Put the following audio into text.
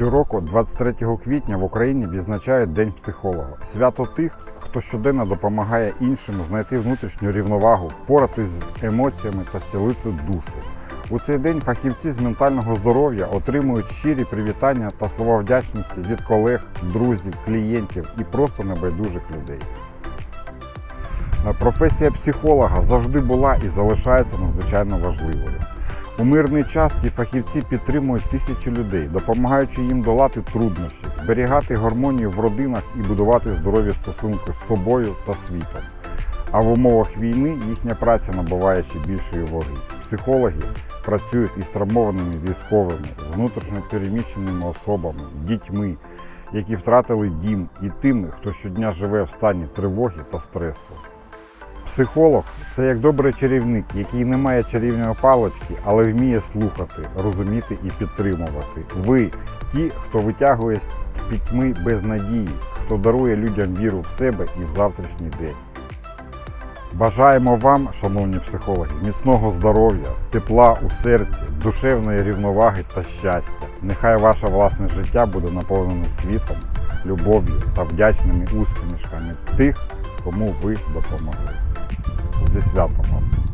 Щороку, 23 квітня, в Україні відзначають День психолога. Свято тих, хто щоденно допомагає іншим знайти внутрішню рівновагу, впоратись з емоціями та зцілити душу. У цей день фахівці з ментального здоров'я отримують щирі привітання та слова вдячності від колег, друзів, клієнтів і просто небайдужих людей. Професія психолога завжди була і залишається надзвичайно важливою. У мирний час ці фахівці підтримують тисячі людей, допомагаючи їм долати труднощі, зберігати гармонію в родинах і будувати здорові стосунки з собою та світом. А в умовах війни їхня праця набуває ще більшої ваги. Психологи працюють із травмованими військовими, внутрішньо переміщеними особами, дітьми, які втратили дім, і тими, хто щодня живе в стані тривоги та стресу. Психолог це як добрий чарівник, який не має чарівної палочки, але вміє слухати, розуміти і підтримувати. Ви ті, хто витягує з пітьми без надії, хто дарує людям віру в себе і в завтрашній день. Бажаємо вам, шановні психологи, міцного здоров'я, тепла у серці, душевної рівноваги та щастя. Нехай ваше власне життя буде наповнене світом, любов'ю та вдячними усмішками тих, кому ви допомогли. Зі святом вас!